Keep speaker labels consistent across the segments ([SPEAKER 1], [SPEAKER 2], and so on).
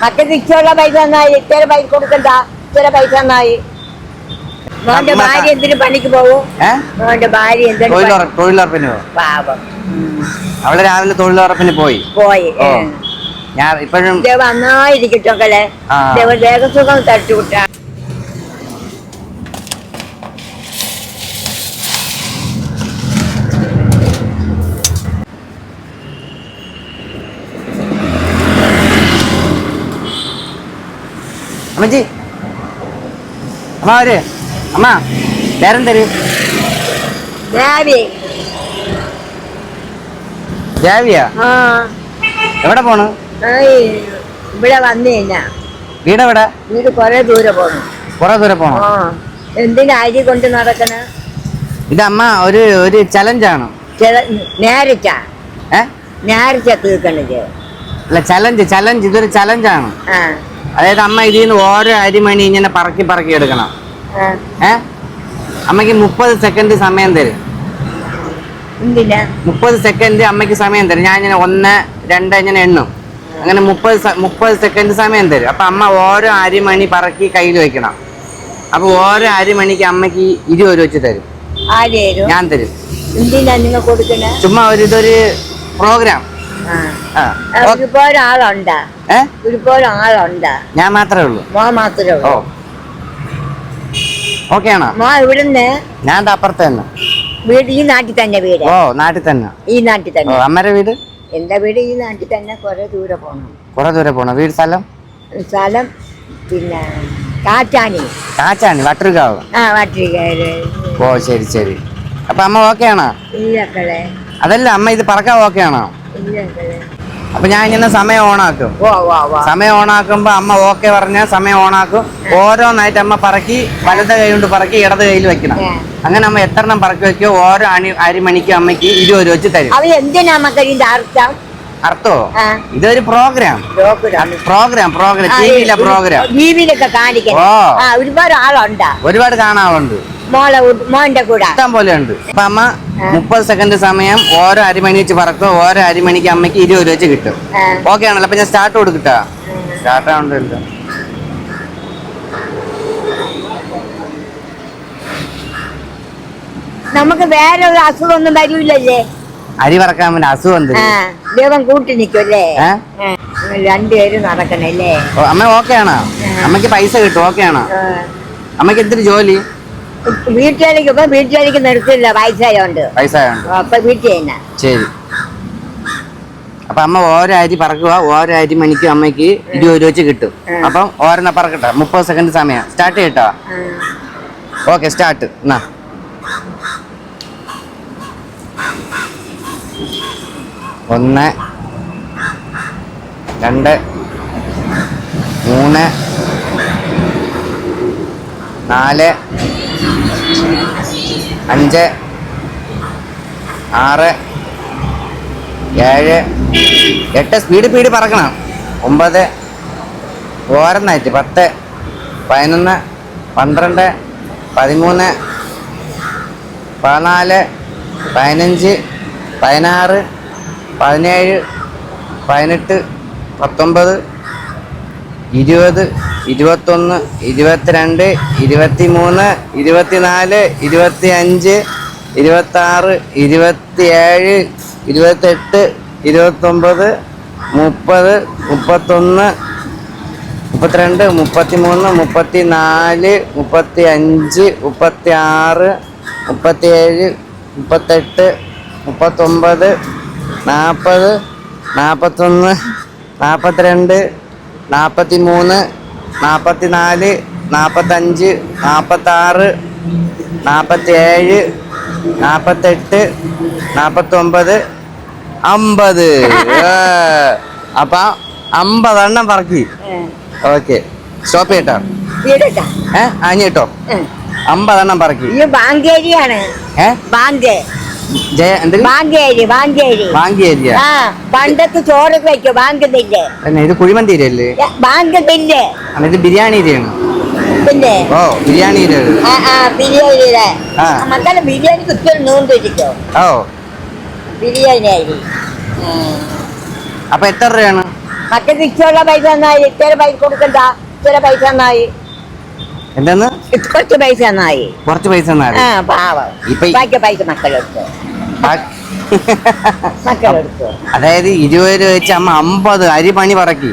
[SPEAKER 1] മക്കൾക്ക് തിരിച്ചുള്ള പൈസ നന്നായി ഇത്ര പൈസ കൊടുക്കണ്ട ഇത്ര പൈസ നന്നായി മോന്റെ ഭാര്യ എന്തിനു പണിക്ക്
[SPEAKER 2] പോകും
[SPEAKER 1] മോന്റെ ഭാര്യ
[SPEAKER 2] തൊഴിലുറപ്പിന് പോയി
[SPEAKER 1] പാവം.
[SPEAKER 2] അവൾ രാവിലെ തൊഴിലുറപ്പിന് പോയി.
[SPEAKER 1] പോയി
[SPEAKER 2] ഞാൻ ഇപ്പോഴും
[SPEAKER 1] ദേവ നന്നായിരിക്കട്ടോക്കല്ലേ
[SPEAKER 2] ആ.
[SPEAKER 1] ദേവ ദേഹസുഖം തട്ടിവിട്ട.
[SPEAKER 2] അമ്മച്ചി. അമ്മ വര്. അമ്മ നേരം തരൂ
[SPEAKER 1] ദേവി
[SPEAKER 2] ജാവിയാ
[SPEAKER 1] ആ.
[SPEAKER 2] എവിടെ പോണ്?
[SPEAKER 1] ഇവിടെ വന്നു കഴിഞ്ഞാ
[SPEAKER 2] വീട് എവിടെ?
[SPEAKER 1] വീട് കൊറേ ദൂരെ പോണു.
[SPEAKER 2] കൊറേ ദൂരെ പോണോ?
[SPEAKER 1] എന്തിനാ അരി കൊണ്ട് നടക്കണ?
[SPEAKER 2] ഇത് അമ്മ ഒരു ഒരു ചലഞ്ചാണ്.
[SPEAKER 1] ആണ് നേരിച്ച നേരിച്ച തീർക്കണത്.
[SPEAKER 2] അല്ല ചലഞ്ച് ചലഞ്ച് ഇതൊരു ചലഞ്ചാണ്.
[SPEAKER 1] ആ.
[SPEAKER 2] അതായത് അമ്മ ഇതിൽ നിന്ന് ഓരോ അരിമണി ഇങ്ങനെ പറക്കി പറക്കി എടുക്കണം. ഏ? അമ്മയ്ക്ക് മുപ്പത് സെക്കൻഡ് സമയം തരും. മുപ്പത് സെക്കൻഡ് അമ്മയ്ക്ക് സമയം തരും. ഞാൻ ഇങ്ങനെ ഒന്ന് രണ്ട് ഇങ്ങനെ എണ്ണും. അങ്ങനെ മുപ്പത് മുപ്പത് സെക്കൻഡ് സമയം തരും. അപ്പൊ അമ്മ ഓരോ അരിമണി പറക്കി കയ്യിൽ വെക്കണം. അപ്പൊ ഓരോ അരിമണിക്ക് അമ്മയ്ക്ക് ഇരുപത് രൂപ വെച്ച് തരും. ഞാൻ തരും. ചുമ്മാ ഒരു ഇതൊരു പ്രോഗ്രാം
[SPEAKER 1] ഒരുപാട് ആളുണ്ട് ഒരുപാട് ആളുണ്ട്
[SPEAKER 2] ഞാൻ മാത്രമേ ഉള്ളൂ.
[SPEAKER 1] മോ മാത്രമേ ഉള്ളൂ.
[SPEAKER 2] ഓക്കെ ആണോ?
[SPEAKER 1] മോ ഇവിടുന്ന്
[SPEAKER 2] ഞാൻ അപ്പുറത്ത് തന്നെ.
[SPEAKER 1] വീട് ഈ നാട്ടിൽ തന്നെ വീട്.
[SPEAKER 2] ഓ നാട്ടിൽ തന്നെ.
[SPEAKER 1] ഈ നാട്ടിൽ തന്നെ.
[SPEAKER 2] അമ്മയുടെ വീട്?
[SPEAKER 1] എന്റെ വീട് ഈ നാട്ടിൽ തന്നെ. കുറെ ദൂരെ പോണം.
[SPEAKER 2] കുറെ ദൂരെ പോകണം വീട് സ്ഥലം?
[SPEAKER 1] സ്ഥലം പിന്നെ കാറ്റാനി
[SPEAKER 2] കാറ്റാനി വട്ടൂർക്കാവ്
[SPEAKER 1] ആ വാട്ടിരിക്കാര്
[SPEAKER 2] ഓ ശരി ശരി. അപ്പൊ അമ്മ ഓക്കെ ആണോ?
[SPEAKER 1] ഇല്ലക്കളെ
[SPEAKER 2] അതല്ല അമ്മ ഇത് പറക്കാൻ ഓക്കെ ആണോ? അപ്പൊ ഞാൻ ഇങ്ങനെ സമയം ഓണാക്കും. സമയം ഓണാക്കുമ്പോ അമ്മ ഓക്കെ പറഞ്ഞ സമയം ഓണാക്കും. ഓരോന്നായിട്ട് അമ്മ പറക്കി വലത് കൈ കൊണ്ട് പറക്കി ഇടത് കയ്യിൽ വെക്കണം. അങ്ങനെ അമ്മ എത്ര എണ്ണം പറക്കി വെക്കോ ഓരോ അണി അരിമണിക്ക് അമ്മയ്ക്ക് ഇരുപത് രൂപ വെച്ച് തരും.
[SPEAKER 1] അർത്ഥം?
[SPEAKER 2] ഇതൊരു പ്രോഗ്രാം
[SPEAKER 1] പ്രോഗ്രാം
[SPEAKER 2] പ്രോഗ്രാം ടി വിയിലെ പ്രോഗ്രാം
[SPEAKER 1] ഒരുപാട് ആളുണ്ട്.
[SPEAKER 2] ഒരുപാട് കാണാറുണ്ട്.
[SPEAKER 1] മോളെ മോന്റെ കൂടെ.
[SPEAKER 2] ഇഷ്ടം പോലെ ഉണ്ട് അപ്പൊ അമ്മ മുപ്പത് സെക്കൻഡ് സമയം ഓരോ അരിമണി വെച്ച് പറക്കും ഓരോ അരിമണിക്ക് അമ്മയ്ക്ക് ഇരുപത് രൂപ വെച്ച് കിട്ടും. ഓക്കെ ആണല്ലോ അപ്പൊ ഞാൻ സ്റ്റാർട്ട് കൊടുക്കട്ടാ. സ്റ്റാർട്ട് ആവണ്ടല്ലോ.
[SPEAKER 1] നമുക്ക് വേറെ ഒരു അസുഖമൊന്നും വരൂലല്ലേ?
[SPEAKER 2] അരി പറക്കാൻ വേണ്ടി അസുഖം എന്ത്
[SPEAKER 1] ദൈവം കൂട്ടി നിൽക്കുമല്ലേ? രണ്ടുപേരും നടക്കണല്ലേ?
[SPEAKER 2] അമ്മ ഓക്കെ ആണോ? അമ്മയ്ക്ക് പൈസ കിട്ടും ഓക്കെ ആണോ? അമ്മയ്ക്ക് എന്തൊരു ജോലി?
[SPEAKER 1] വീട്ടിലേക്ക് ഇപ്പൊ വീട്ടിലേക്ക് നിർത്തില്ല വയസ്സായോണ്ട്.
[SPEAKER 2] വയസ്സായോണ്ട്.
[SPEAKER 1] അപ്പൊ വീട്ടിൽ തന്നെ.
[SPEAKER 2] ശരി. അപ്പൊ അമ്മ ഓരോ അരി പറക്കുക ഓരോ അരി മണിക്ക് അമ്മയ്ക്ക് ഇരുപത് രൂപ വെച്ച് കിട്ടും. അപ്പം ഓരോന്ന പറക്കട്ടെ. മുപ്പത് സെക്കൻഡ് സമയം. സ്റ്റാർട്ട് ചെയ്യട്ടോ. ഓക്കെ സ്റ്റാർട്ട് എന്നാ ഒന്ന് രണ്ട് മൂന്ന് നാല് അഞ്ച് ആറ് ഏഴ് എട്ട്. സ്പീഡ് സ്പീഡ് പറക്കണം. ഒമ്പത് ഓരോന്നായിട്ട്. പത്ത് പതിനൊന്ന് പന്ത്രണ്ട് പതിമൂന്ന് പതിനാല് പതിനഞ്ച് പതിനാറ് പതിനേഴ് പതിനെട്ട് പത്തൊമ്പത് ഇരുപത് ഇരുപത്തൊന്ന് ഇരുപത്തിരണ്ട് ഇരുപത്തിമൂന്ന് ഇരുപത്തിനാല് ഇരുപത്തി അഞ്ച് ഇരുപത്താറ് ഇരുപത്തിയേഴ് ഇരുപത്തെട്ട് ഇരുപത്തൊമ്പത് മുപ്പത് മുപ്പത്തൊന്ന് മുപ്പത്തിരണ്ട് മുപ്പത്തിമൂന്ന് മുപ്പത്തിനാല് മുപ്പത്തി അഞ്ച് മുപ്പത്തി ആറ് മുപ്പത്തിയേഴ് മുപ്പത്തെട്ട് മുപ്പത്തൊമ്പത് നാൽപ്പത് നാൽപ്പത്തൊന്ന് നാൽപ്പത്തിരണ്ട് നാൽപ്പത്തി മൂന്ന് നാൽപ്പത്തി നാല് നാൽപ്പത്തഞ്ച് നാൽപ്പത്താറ് നാൽപ്പത്തേഴ് നാൽപ്പത്തെട്ട് നാൽപ്പത്തൊമ്പത് അമ്പത് അപ്പൊ അമ്പതെണ്ണം പറക്കി. ഓക്കെ. സ്റ്റോപ്പ് ചെയ്യട്ടോ. ഏ അഞ്ഞിട്ടോ അമ്പതെണ്ണം പറക്കി.
[SPEAKER 1] ബാങ്കേരിയാണ്. ബാങ്ക്. പണ്ടത്തെ ചോറൊക്കെ വെക്കും? Bank
[SPEAKER 2] bill. ഇത് കുഴിമന്തിരല്ലേ
[SPEAKER 1] ബാങ്ക് തില്ലേ
[SPEAKER 2] ഇത് ബിരിയാണി ചെയ്യണം
[SPEAKER 1] പിന്നെ?
[SPEAKER 2] ഓ ബിരിയാണി ഏരിയ
[SPEAKER 1] ആ ആ ബിരിയാണിയുടെ
[SPEAKER 2] ആ.
[SPEAKER 1] മക്കളെ ബിരിയാണി കുത്തിയൊരു വെച്ചിട്ടോ
[SPEAKER 2] ഓ.
[SPEAKER 1] ബിരിയാണി ആയി.
[SPEAKER 2] അപ്പൊ എത്ര രൂപയാണ്?
[SPEAKER 1] മക്കൾക്ക് ഇഷ്ടമുള്ള പൈസ തന്നായി. ഇത്ര പൈസ കൊടുക്കണ്ട. ഇത്ര പൈസ തന്നായി.
[SPEAKER 2] എന്തെന്ന്?
[SPEAKER 1] കുറച്ച് പൈസ തന്നായി.
[SPEAKER 2] കുറച്ച് പൈസ തന്നാൽ.
[SPEAKER 1] ആ പാവം. ബാക്കി പൈസ മക്കളെടുത്തു. മക്കളെടുത്തു.
[SPEAKER 2] അതായത് ഇരുപത് രൂപ വെച്ച് അമ്മ അമ്പത് അരിമണി പറക്കി.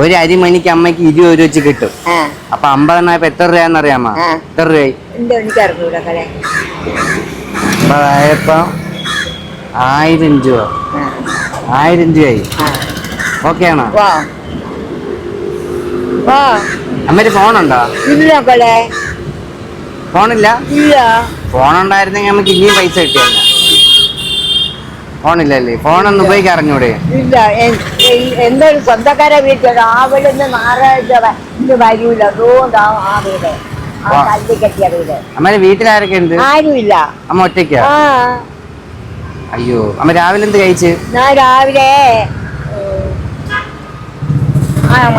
[SPEAKER 2] ഒരു അരിമണിക്ക് അമ്മയ്ക്ക് ഇരുപത് രൂപ വെച്ച് കിട്ടും. അപ്പൊ അമ്പതെണ്ണായപ്പോ എത്ര രൂപയാന്ന് അറിയാമോ? എത്ര രൂപയായി? അമ്പതായപ്പോ ആയിരം രൂപ.
[SPEAKER 1] ആ.
[SPEAKER 2] ആയിരം രൂപയായി. ഓക്കെ ആണോ? അമ്മര് ഫോണുണ്ടോ? ഫോണില്ല?
[SPEAKER 1] ഫോണുണ്ടായിരുന്നെങ്കിൽ
[SPEAKER 2] ഫോൺ ഉണ്ടായിരുന്നെങ്കിൽ നമുക്ക് ഇനിയും പൈസ കിട്ടിയല്ല ഫോണില്ലല്ലേ? ഫോണൊന്നും ഉപയോഗിക്കാൻ അറിഞ്ഞൂടെ
[SPEAKER 1] ഇല്ല എന്തൊരു സ്വന്തക്കാരെ വീട്ടിൽ വ- ഇന്ന് വരൂല. അതുകൊണ്ടാ ആ വീട്. ആ. കല്ല് കെട്ടിയ വീട്.
[SPEAKER 2] അമ്മ വീട്ടിലാരൊക്കെ ഉണ്ട്?
[SPEAKER 1] ആരുമില്ല.
[SPEAKER 2] അമ്മ ഒറ്റയ്ക്ക? അയ്യോ അമ്മ രാവിലെ എന്ത് കഴിച്ച്?
[SPEAKER 1] ഞാൻ രാവിലെ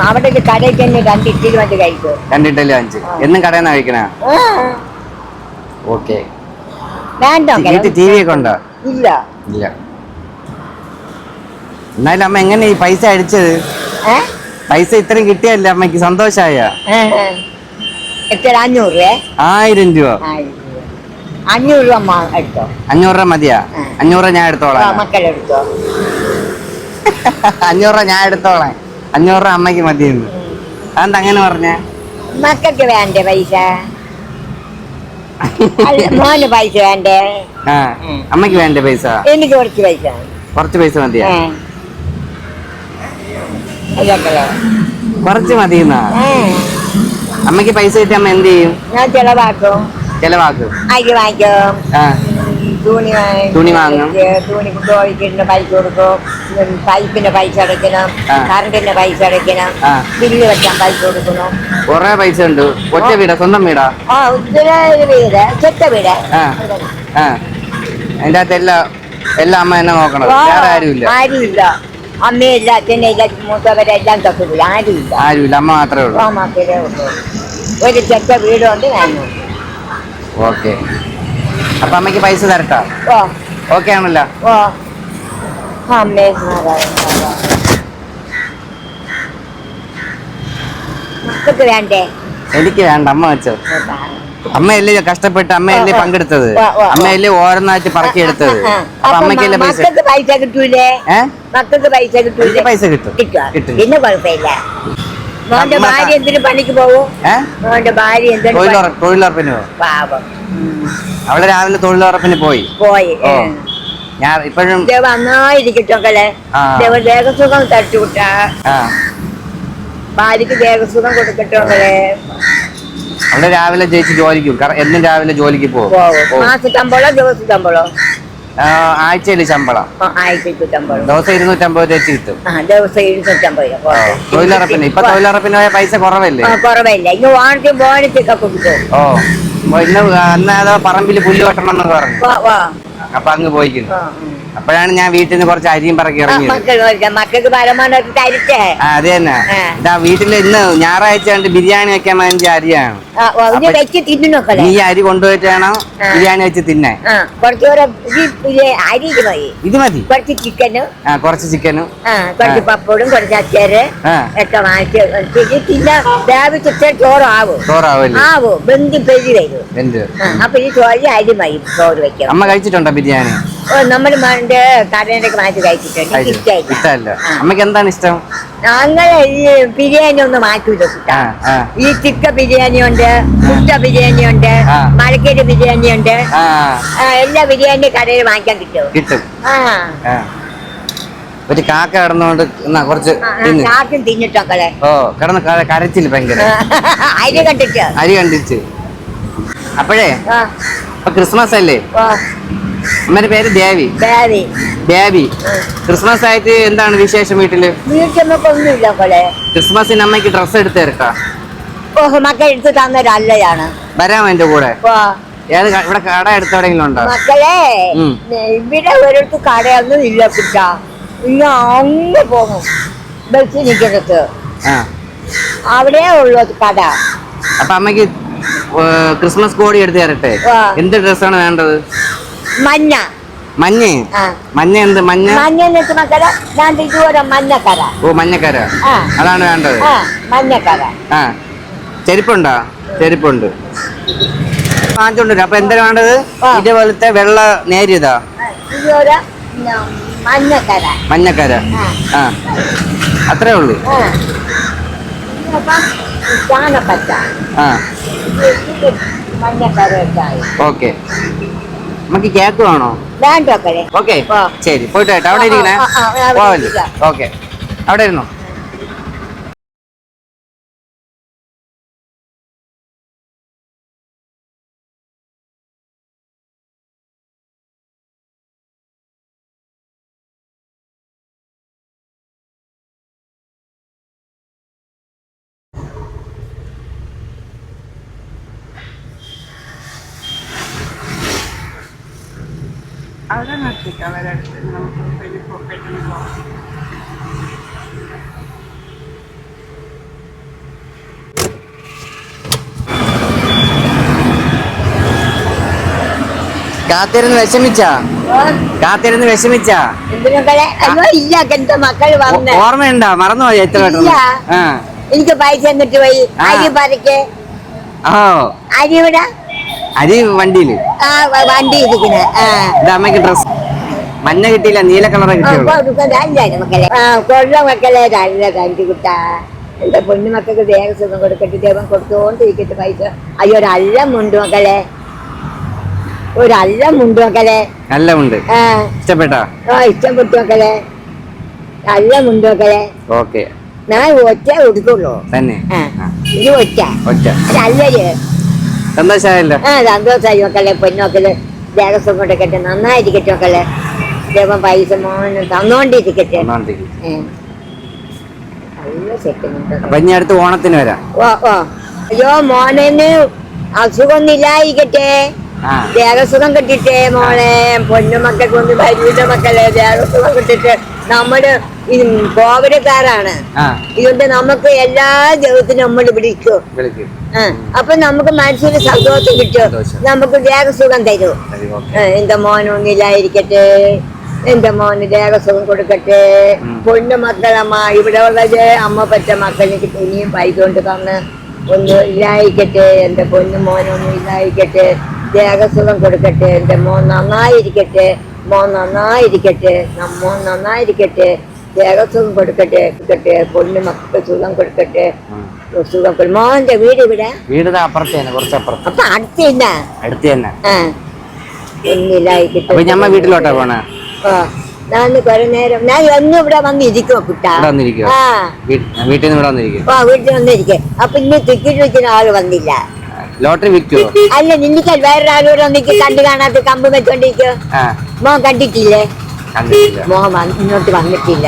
[SPEAKER 1] അവിടെ ഒരു കടയിൽ തന്നെ രണ്ട് ഇഡ്ഡലി വന്ന് കഴിക്കും.
[SPEAKER 2] രണ്ടിട്ടല്ലേ വാങ്ങിച്ച്
[SPEAKER 1] ആ.
[SPEAKER 2] എന്നും കടയിൽ നിന്ന് കഴിക്കണ? ഓക്കെ.
[SPEAKER 1] വേണ്ട
[SPEAKER 2] വീട്ടിൽ ടി വി ഒക്കെ ഉണ്ടോ?
[SPEAKER 1] ഇല്ല.
[SPEAKER 2] ഇല്ല. എന്നാലും അമ്മ എങ്ങനെ ഈ പൈസ അടിച്ചത്? പൈസ ഇത്രയും കിട്ടിയല്ലേ അമ്മയ്ക്ക്.
[SPEAKER 1] എത്ര അഞ്ഞൂറ് രൂപ?
[SPEAKER 2] ആയിരം രൂപ.
[SPEAKER 1] അഞ്ഞൂറ് രൂപ എടുത്തോ?
[SPEAKER 2] അഞ്ഞൂറ് രൂപ മതിയാ. അഞ്ഞൂറ് ഞാൻ എടുത്തോളാം.
[SPEAKER 1] മക്കളെടുത്തോ
[SPEAKER 2] അഞ്ഞൂറ് രൂപ ഞാൻ എടുത്തോളാം. അഞ്ഞൂറ് രൂപ അമ്മയ്ക്ക് മതിയെന്ന്. അതെന്താ അങ്ങനെ പറഞ്ഞേ?
[SPEAKER 1] മക്കൾക്ക് വേണ്ടേ പൈസ? മോന് പൈസ വേണ്ടേ?
[SPEAKER 2] അമ്മയ്ക്ക് വേണ്ടേ പൈസ?
[SPEAKER 1] എനിക്ക് കുറച്ച് പൈസ.
[SPEAKER 2] കുറച്ച് പൈസ മതിയാ? കുറച്ച്
[SPEAKER 1] മതി
[SPEAKER 2] അമ്മയ്ക്ക് പൈസ കിട്ടി അമ്മ എന്ത് ചെയ്യും?
[SPEAKER 1] ഞാൻ ചെലവാക്കും.
[SPEAKER 2] ചെലവാക്കും.
[SPEAKER 1] അരി വാങ്ങിക്കും.
[SPEAKER 2] ആ.
[SPEAKER 1] തുണി
[SPEAKER 2] തുണി വാങ്ങും.
[SPEAKER 1] തുണി പൈസ കൊടുക്കും. പൈപ്പിന്റെ പൈപ്പിന് പൈസ അടയ്ക്കണം.
[SPEAKER 2] കറണ്ടിന്റെ
[SPEAKER 1] കറണ്ടിന് പൈസ അടയ്ക്കണം. ബില്ല് വെക്കാൻ പൈസ കൊടുക്കണം
[SPEAKER 2] കൊറേ പൈസ ഉണ്ട്. ഒറ്റ വീടാ? സ്വന്തം വീടാ?
[SPEAKER 1] ആ ഒരു വീട്. ചെത്ത വീട്.
[SPEAKER 2] അതിന്റെ അകത്ത് എല്ലാ എല്ലാ അമ്മ എന്നെ നോക്കണം. വേറെ ആരുമില്ല.
[SPEAKER 1] ആരുമില്ല. അമ്മയില്ല അച്ഛനില്ല മൂത്തവരെല്ലാം തൊട്ടില്ല ആരുമില്ല.
[SPEAKER 2] ആരുമില്ല അമ്മ മാത്രമേ ഉള്ളൂ.
[SPEAKER 1] ആ മാത്രമേ ഉള്ളൂ. ഒരു ചെത്ത വീടുണ്ട് ഞാനും
[SPEAKER 2] ഓക്കെ. അപ്പൊ അമ്മയ്ക്ക് പൈസ തരട്ടോ?
[SPEAKER 1] ഓ.
[SPEAKER 2] ഓക്കെ ആണല്ലോ.
[SPEAKER 1] ഓ. അമ്മേ മക്കൾക്ക് വേണ്ടേ?
[SPEAKER 2] എനിക്ക് വേണ്ട അമ്മ വെച്ചോ. അമ്മയല്ലേ കഷ്ടപ്പെട്ട് അമ്മയല്ലേ. പങ്കെടുത്തത്. അമ്മയല്ലേ ഓരോന്നായിട്ട് പറക്കിയെടുത്തത്? അപ്പൊ അമ്മയ്ക്കല്ലേ പൈസ?
[SPEAKER 1] പൈസ കിട്ടൂലേ? മക്കൾക്ക് പൈസ കിട്ടൂലേ?
[SPEAKER 2] പൈസ കിട്ടും. കിട്ടും.
[SPEAKER 1] പിന്നെ കുഴപ്പമില്ല. മോന്റെ ഭാര്യ എന്തിനു പണിക്ക് പോവും? മോന്റെ ഭാര്യ എന്തിനു
[SPEAKER 2] തൊഴിലുറപ്പിന് പോ
[SPEAKER 1] പാവം. ഉം.
[SPEAKER 2] അവൾ രാവിലെ തൊഴിലുറപ്പിന് പോയി.
[SPEAKER 1] പോയി
[SPEAKER 2] ഞാൻ ഇപ്പോഴും ആ.
[SPEAKER 1] ദേവ ദേഹസുഖം തട്ടുവിട്ട.
[SPEAKER 2] ആ.
[SPEAKER 1] ഭാര്യക്ക് ദേഹസുഖം കൊടുക്കട്ടോക്കളെ
[SPEAKER 2] അവൾ രാവിലെ ജയിച്ച് ജോലിക്ക് പോകും. കാരണം എന്നും രാവിലെ ജോലിക്ക് പോകും.
[SPEAKER 1] ശമ്പളോ. ശമ്പളോ
[SPEAKER 2] ആഴ്ചയിൽ ശമ്പളം ദിവസം ഇരുന്നൂറ്റമ്പത് രൂപ വെച്ച് കിട്ടും.
[SPEAKER 1] ആ ദിവസം ഇരുന്നൂറ്റമ്പത് രൂപ.
[SPEAKER 2] തൊഴിലുറപ്പിന്. ഇപ്പൊ തൊഴിലുറപ്പിന് പോയ പൈസ കുറവല്ലേ?
[SPEAKER 1] കുറവില്ല. ഇന്ന് ബോണറ്റൊക്കെ കൊടുക്കും
[SPEAKER 2] ഓ ഇന്ന് അന്ന് ഏതോ പറമ്പിൽ പുല്ല് വെട്ടണം എന്നൊക്കെ പറഞ്ഞു. അപ്പൊ അങ്ങ് പോയിക്കുന്നു. അപ്പോഴാണ് ഞാൻ വീട്ടിൽ നിന്ന് കുറച്ച് അരിയും പറക്കി ഇറങ്ങിയത്.
[SPEAKER 1] മക്കൾക്ക് പരമാവധി തരിച്ചേ.
[SPEAKER 2] അത് തന്നെ.
[SPEAKER 1] ആ.
[SPEAKER 2] ഇതാ വീട്ടിൽ ഇന്ന് ഞായറാഴ്ച കണ്ട് ബിരിയാണി വെക്കാൻ വേണ്ടി അരിയാണ്. നീ ഈ അരി
[SPEAKER 1] കൊണ്ടുപോയിട്ടാണോ
[SPEAKER 2] ബിരിയാണി വെച്ച്
[SPEAKER 1] തിന്നേ? ഇത് മതി. കുറച്ച് ചിക്കനും
[SPEAKER 2] കുറച്ച് ചിക്കനും
[SPEAKER 1] കുറച്ച് പപ്പടും കുറച്ച് അച്ചാര് ഒക്കെ വാങ്ങിച്ച് തിന്ന വേവിച്ചിട്ട് ചോറ് ആവും
[SPEAKER 2] ചോറാവല്ലേ?
[SPEAKER 1] ആവും. ബന്ധു പെരി വരും. അപ്പൊ ഈ ചോറ് അരി മതി ചോറ് വെക്കാം
[SPEAKER 2] അമ്മ കഴിച്ചിട്ടുണ്ടോ ബിരിയാണി?
[SPEAKER 1] നമ്മൾ കടയിലേക്ക് മാറ്റി കഴിച്ചിട്ടുണ്ട്.
[SPEAKER 2] അമ്മയ്ക്ക് എന്താണ് ഇഷ്ടം?
[SPEAKER 1] ഞങ്ങളെ ഈ ബിരിയാണി ഒന്ന് മാറ്റൂല ഈ ചിക്ക ബിരിയാണി ഉണ്ട് മുട്ട ബിരിയാണി ഉണ്ട് മഴക്കേരി ബിരിയാണി ഉണ്ട്. എല്ലാ ബിരിയാണി കടയിൽ വാങ്ങിക്കാൻ കിട്ടും.
[SPEAKER 2] കിട്ടും ഒരു കാക്ക കിടന്നുകൊണ്ട് കുറച്ച്
[SPEAKER 1] ആ, ആ,
[SPEAKER 2] തിന്ന്. ഓ കിടന്ന് ക- കരച്ചിൽ ഭയങ്കര.
[SPEAKER 1] അരി കണ്ടിട്ട്.
[SPEAKER 2] അരി കണ്ടിട്ട്. അപ്പോഴേ ക്രിസ്മസ് അല്ലേ? അമ്മയുടെ പേര് ദേവി. ദേവി. ക്രിസ്മസ് ആയിട്ട് എന്താണ് വിശേഷം വീട്ടിൽ?
[SPEAKER 1] വീട്ടിൽ കൊളെ
[SPEAKER 2] ക്രിസ്മസിന് അമ്മയ്ക്ക് ഡ്രസ്സ് എടുത്ത് തരട്ടാ?
[SPEAKER 1] ഓഹ് മക്കൾ എടുത്ത് തന്നൊരല്ലയാണ്.
[SPEAKER 2] വരാമോ എന്റെ കൂടെ? ഏത് ഇവിടെ കട എടുത്തെവിടെങ്കിലും ഉണ്ടോ?
[SPEAKER 1] മക്കളെ. ഇവിടെ ഒരിടത്ത് കടയൊന്നും ഇല്ല കുട്ട. ഇന്ന് അങ്ങ് പോകും. ബസ് നിൽക്കുന്നത്
[SPEAKER 2] ആ.
[SPEAKER 1] അവിടെ ഉള്ളു കട.
[SPEAKER 2] അപ്പൊ അമ്മയ്ക്ക് ക്രിസ്മസ് കോടി എടുത്ത് തരട്ടെ. എന്ത് ഡ്രസ്സാണ് വേണ്ടത്?
[SPEAKER 1] മഞ്ഞ.
[SPEAKER 2] മഞ്ഞ? മഞ്ഞ എന്ത്? മഞ്ഞ?
[SPEAKER 1] മഞ്ഞ മക്കളെ ഞാൻ ഇതുപോലെ മഞ്ഞക്കര.
[SPEAKER 2] ഓ മഞ്ഞക്കര. അതാണ് വേണ്ടത്.
[SPEAKER 1] മഞ്ഞക്കര.
[SPEAKER 2] ആ. ചെരുപ്പുണ്ടോ? ചെരുപ്പുണ്ട്. വാങ്ങിച്ചോണ്ട്. അപ്പൊ എന്താ വേണ്ടത്. ഇതേപോലത്തെ വെള്ള നേരിയതാ?
[SPEAKER 1] മഞ്ഞക്കര.
[SPEAKER 2] മഞ്ഞക്കര.
[SPEAKER 1] ആ.
[SPEAKER 2] അത്രേ ഉള്ളൂ.
[SPEAKER 1] ആ.
[SPEAKER 2] ഓക്കെ. നമുക്ക് കേക്ക് വേണോ?
[SPEAKER 1] വേണ്ടോക്കരെ
[SPEAKER 2] ഓക്കെ. ശരി പോയിട്ട് അവിടെ ഇരിക്കണേ. പോവല്ലേ? ഓക്കെ അവിടെ ഇരുന്നോ?
[SPEAKER 3] അവിടെ നിർത്തിക്കാം അവരടുത്ത് നമുക്ക് പിന്നെ പോ- പെട്ടെന്ന് പോകാം
[SPEAKER 2] കാത്തിരുന്ന് വിഷമിച്ചാ? കാത്തിരുന്ന് വിഷമിച്ചാ? ഓർമ്മയുണ്ടോ? മറന്നുപോയി എത്ര
[SPEAKER 1] ഇല്ല.
[SPEAKER 2] ആ.
[SPEAKER 1] എനിക്ക് പൈസ എന്നിട്ട് പോയി.
[SPEAKER 2] ആ.
[SPEAKER 1] അരി പറിക്ക്.
[SPEAKER 2] ഓ
[SPEAKER 1] അരി ഇവിടെ
[SPEAKER 2] അരി
[SPEAKER 1] വണ്ടിയിൽ? വണ്ടി ഇരിക്കണ. ആ.
[SPEAKER 2] ഇത് അമ്മയ്ക്ക് ഡ്രസ് മഞ്ഞ കിട്ടിയില്ല നീല കളറ്
[SPEAKER 1] കൊള്ള മക്കളെ നല്ല കണ്ടി കുട്ടാ. എന്റെ പൊന്നു മക്കൾക്ക് ദേവസ്വം കൊടുക്കട്ടെ ദൈവം കൊടുത്തോണ്ടിരിക്കട്ടെ പൈസ. അയ്യോ ഒരല്ലം ഉണ്ട് മക്കളെ. ഒരല്ലം ഉണ്ട് മക്കളെ. അല്ലമുണ്ട്
[SPEAKER 2] ഇഷ്ടപ്പെട്ടോ?
[SPEAKER 1] ആ ഇഷ്ടപ്പെട്ടാ മക്കളെ. അല്ലം ഉണ്ട് മക്കളെ.
[SPEAKER 2] ഓക്കെ.
[SPEAKER 1] ഞാൻ ഒറ്റ കൊടുക്കുള്ളൂ
[SPEAKER 2] തന്നെ.
[SPEAKER 1] ഇത് ഒറ്റ.
[SPEAKER 2] ഒറ്റ.
[SPEAKER 1] അതല്ലേ
[SPEAKER 2] സന്തോഷമായല്ലോ.
[SPEAKER 1] ആ സന്തോഷമായി മക്കളെ പൊന്നോക്കൽ ദേഹസുഖം കൊടുക്കട്ടെ നന്നായിരിക്കട്ടെ മക്കളെ. ദൈവം പൈസ മോനും തന്നോണ്ടിരിക്കട്ടെ.
[SPEAKER 2] അപ്പൊ ഇനി അടുത്ത് ഓണത്തിന് വരാം.
[SPEAKER 1] ഓ ഓ. അയ്യോ മോനെ അസുഖമൊന്നുമില്ലായിരിക്കട്ടെ
[SPEAKER 2] ആ.
[SPEAKER 1] ദേഹസുഖം കിട്ടിട്ടേ മോളെ പൊന്നുമക്കൾക്ക് ഒന്ന് ഭരിച്ച മക്കളെ ദേഹസുഖം കിട്ടിട്ട് നമ്മൾ ഈ കോവിഡക്കാരാണ് ഇതുകൊണ്ട് നമുക്ക് എല്ലാ ദൈവത്തിനും നമ്മൾ വിളിക്കും. അപ്പൊ നമുക്ക് മനസ്സിന് സന്തോഷം കിട്ടും. നമുക്ക് ദേഹസുഖം തരും. എന്റെ മോനൊന്നില്ലായിരിക്കട്ടെ എന്റെ മോന് ദേഹസുഖം കൊടുക്കട്ടെ. പൊണ്ണു മക്കളമ്മ ഇവിടെ ഉള്ളത് അമ്മ പറ്റ മക്കളിലേക്ക് ഇനിയും പൈസ കൊണ്ട് തന്ന് ഒന്നും ഇല്ലായിരിക്കട്ടെ എന്റെ പൊന്നു മോനൊന്നും ഇല്ലായിരിക്കട്ടെ ദേഹസുഖം കൊടുക്കട്ടെ. എന്റെ മോൻ നന്നായിരിക്കട്ടെ. മോൻ നന്നായിരിക്കട്ടെ മോൻ നന്നായിരിക്കട്ടെ ദേഹസുഖം കൊടുക്കട്ടെ കൊടുക്കട്ടെ പൊണ്ണു മക്കൾക്ക് സുഖം കൊടുക്കട്ടെ. സുഖം മോന്റെ വീട് ഇവിടെ
[SPEAKER 2] വീട് അപ്പുറത്ത് തന്നെ കുറച്ച് അപ്പുറത്ത്
[SPEAKER 1] അപ്പൊ
[SPEAKER 2] അടുത്ത് തന്നെ
[SPEAKER 1] അടുത്ത് തന്നെ
[SPEAKER 2] അപ്പൊ ഞമ്മ വീട്ടിലോട്ടാ പോണേ?
[SPEAKER 1] ഞാൻ കുറെ നേരം ഞാൻ എന്നും ഇവിടെ വന്നിരിക്കോ കുട്ടാ
[SPEAKER 2] വീട്ടിൽ നിന്ന് ഇവിടെ വന്നിരിക്കും
[SPEAKER 1] ആ വീട്ടിൽ വന്നിരിക്കെ. അപ്പൊ ഇന്ന് ടിക്കറ്റ് വെക്കുന്ന ആൾ വന്നില്ല.
[SPEAKER 2] ലോട്ടറി വിൽക്കുവോ?
[SPEAKER 1] അല്ല നിന്നിക്കൽ വേറൊരാളൂടെ നിനക്ക് കണ്ടു കാണാത്ത കമ്പ് വെച്ചോണ്ടിരിക്കോ മോൻ കണ്ടിട്ടില്ലേ? മോൻ ഇങ്ങോട്ട് വന്നിട്ടില്ല.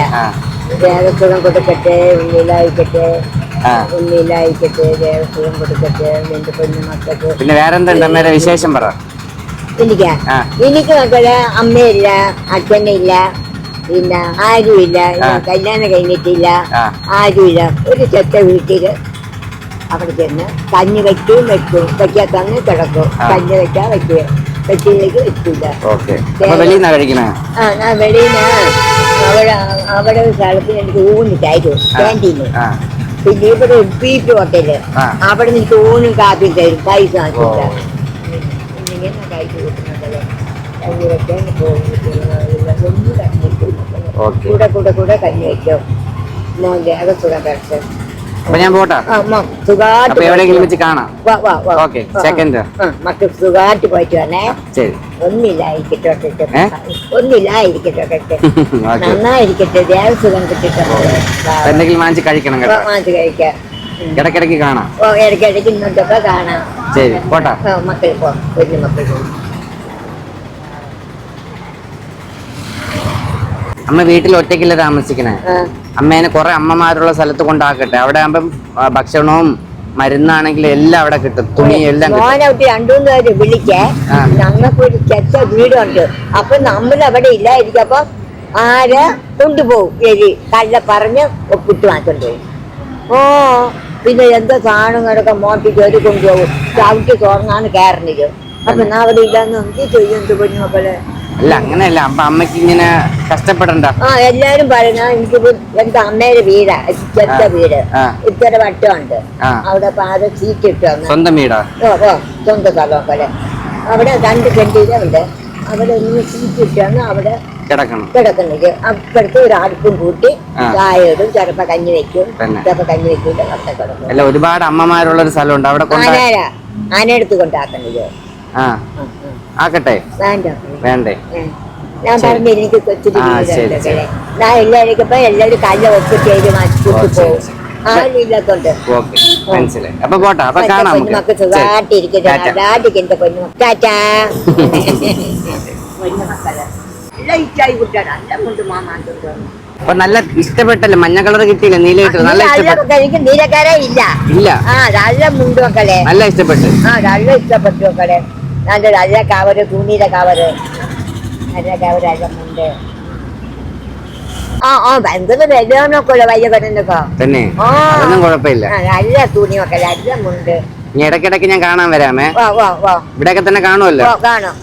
[SPEAKER 1] ദേവസ്വം കൊടുക്കട്ടെ
[SPEAKER 2] ഉള്ളിലായിക്കട്ടെ
[SPEAKER 1] ഉള്ളിലായിക്കട്ടെ ദേവസ്വം കൊടുക്കട്ടെ എന്റെ പൊന്നു മക്കൾക്ക്
[SPEAKER 2] പിന്നെ വേറെന്തുണ്ട് അമ്മേരെ വിശേഷം പറ.
[SPEAKER 1] എനിക്ക്. എനിക്ക് മക്കൾ അമ്മയില്ല അച്ഛനില്ല പിന്നെ ആരുമില്ല. കല്യാണം കഴിഞ്ഞിട്ടില്ല. ആരുമില്ല. ഒരു ചെത്ത വീട്ടിൽ അവിടെ ചെന്ന് കഞ്ഞി വെക്കും. വെക്കും വയ്ക്കാൻ തന്നെ കിടക്കും കഞ്ഞി വെക്കാൻ വെക്കുക വെച്ചിലേക്ക്
[SPEAKER 2] വെച്ചില്ല
[SPEAKER 1] ആ ഞാൻ വെളിയിൽ അവിടെ അവിടെ ഒരു സ്ഥലത്ത് എനിക്ക് ഊന്നിട്ടായിരുന്നു.
[SPEAKER 2] ക്യാന്റീന്
[SPEAKER 1] പിന്നെ ഇവിടെ ഉപ്പീറ്റ്
[SPEAKER 2] ഹോട്ടൽ.
[SPEAKER 1] അവിടെ നിന്ന് ഊണും കാപ്പി തരും. പൈസ ഇങ്ങനെ കഴിച്ചു കൂട്ടുന്നുണ്ടല്ലോ. കൂടെ കൂടെ കൂടെ കഞ്ഞി വെക്കും മോന്റെ അകത്തുക കിടക്കും.
[SPEAKER 2] അപ്പൊ ഞാൻ പോട്ടെ. അപ്പൊ എവിടെയെങ്കിലും വെച്ച് കാണാം. Okay,
[SPEAKER 1] second. മക്കൾ സുഖമായിട്ട് പോയിട്ട് വന്നേ.
[SPEAKER 2] ശരി.
[SPEAKER 1] ഒന്നില്ലായിരിക്കട്ടെ? ഒന്നില്ലായിരിക്കട്ടെ നന്നായിരിക്കട്ടെ ദേവസുഖം കിട്ടിട്ട്
[SPEAKER 2] എന്തെങ്കിലും വാങ്ങിച്ച് കഴിക്കണം കേട്ടോ.
[SPEAKER 1] മാറ്റി കഴിക്കാം.
[SPEAKER 2] ഇടയ്ക്കിടയ്ക്ക് കാണാം.
[SPEAKER 1] ഓ ഇടയ്ക്കിടയ്ക്ക് ഇങ്ങോട്ടൊക്കെ കാണാം.
[SPEAKER 2] ശരി പോട്ടാ.
[SPEAKER 1] മക്കൾ പോ കുഞ്ഞു മക്കൾ പോ.
[SPEAKER 2] അമ്മ വീട്ടിൽ ഒറ്റയ്ക്കില്ല താമസിക്കണേ? അമ്മേനെ കുറെ അമ്മമാരുള്ള സ്ഥലത്ത് കൊണ്ടാക്കട്ടെ. അവിടെ ആകുമ്പം ഭക്ഷണവും മരുന്നാണെങ്കിലും എല്ലാം അവിടെ കിട്ടും. തുണി എല്ലാം കിട്ടും.
[SPEAKER 1] മോനെ വിട്ട് രണ്ടുമൂന്ന് പേര് വിളിക്കേ. ഞങ്ങൾക്ക് ഒരു ചെത്ത വീടുണ്ട്. അപ്പൊ നമ്മൾ അവിടെ ഇല്ലായിരിക്കും. അപ്പൊ ആര് കൊണ്ടുപോകും? എലി. കല്ല പറഞ്ഞ് ഒപ്പിട്ട് മാറ്റേണ്ടി? ഓ പിന്നെ എന്താ സാധനങ്ങളൊക്കെ മോട്ടി കയറി കൊണ്ടുപോകും. ചവിട്ടി തുറന്നാണ് കയറണിക്കും അപ്പൊ ഞാൻ അവിടെ ഇല്ലാന്ന്? എന്ത് ചെയ്യും എന്ത് പൊന്നു മക്കളെ
[SPEAKER 2] അല്ല അങ്ങനെയല്ല. അപ്പൊ അമ്മയ്ക്ക് ഇങ്ങനെ കഷ്ടപ്പെടണ്ട.
[SPEAKER 1] ആ എല്ലാരും പറയുന്ന എനിക്ക് എന്റെ അമ്മയുടെ വീടാ
[SPEAKER 2] ചെറിയ
[SPEAKER 1] വീട്. ഇത്ര വട്ടമുണ്ട്. അവിടെ പാത ചീറ്റിട്ടു ഇട്ടു
[SPEAKER 2] സ്വന്തം വീടാ?
[SPEAKER 1] ഓ ഓ സ്വന്തം സ്ഥലം പോലെ അവിടെ രണ്ട് കെട്ടിയിലുണ്ട് അവിടെ ഒന്ന് ചീറ്റിട്ടാണ് അവിടെ
[SPEAKER 2] കിടക്കണം.
[SPEAKER 1] കിടക്കുന്നത് അപ്പഴത്തെ ഒരു അടുപ്പും കൂട്ടി
[SPEAKER 2] ആ.
[SPEAKER 1] ചായ ഇടും ചിലപ്പോ കഞ്ഞി വെക്കും. ചിലപ്പോ കഞ്ഞി വെക്കില്ല കിടക്കും.
[SPEAKER 2] അല്ല ഒരുപാട് അമ്മമാരുള്ള ഒരു സ്ഥലമുണ്ട്. അവിടെ
[SPEAKER 1] ആന ആനയെടുത്ത് കൊണ്ടാക്കുന്നത്
[SPEAKER 2] ആ. ആക്കട്ടെ?
[SPEAKER 1] വേണ്ട. ഞാൻ പറഞ്ഞു എനിക്ക് കൊച്ചിരി. ഞാൻ എല്ലാവർക്കും എല്ലാവരും കല്ല് ഒപ്പിട്ട് ചെയ്ത് മാറ്റി പോകും.
[SPEAKER 2] മനസ്സിലായി. അപ്പൊ പോട്ടെ അപ്പൊ കാണാം നമുക്ക്.
[SPEAKER 1] സുഖമായിട്ടിരിക്കുന്നു എന്റെ പൊന്നുമക്കൾ. ടാറ്റാ.
[SPEAKER 2] അപ്പൊ നല്ല ഇഷ്ടപ്പെട്ടല്ലേ? മഞ്ഞ കളർ കിട്ടിയില്ല? നീല കിട്ടില്ല നല്ല
[SPEAKER 1] എനിക്ക് നീലക്കാരെ ഇല്ല.
[SPEAKER 2] ഇല്ല.
[SPEAKER 1] ആ നല്ല മുണ്ട് മക്കളെ.
[SPEAKER 2] നല്ല ഇഷ്ടപ്പെട്ടു.
[SPEAKER 1] ആ നല്ല ഇഷ്ടപ്പെട്ടു മക്കളെ. നല്ല കവറ് തുണിയുടെ കവറ് നല്ല കവറ് നല്ല മുണ്ട് ആ ആ ഭയങ്കര വിലയാണൊക്കെ വലിയ കടന്നൊക്കെ
[SPEAKER 2] തന്നെ
[SPEAKER 1] ആ.
[SPEAKER 2] അതൊന്നും കുഴപ്പമില്ല.
[SPEAKER 1] നല്ല തുണിയൊക്കെ മുണ്ട്
[SPEAKER 2] ഇനി ഇടയ്ക്കിടയ്ക്ക് ഞാൻ കാണാൻ വരാമേ. ഇവിടെയൊക്കെ തന്നെ കാണുമല്ലോ?
[SPEAKER 1] കാണാം.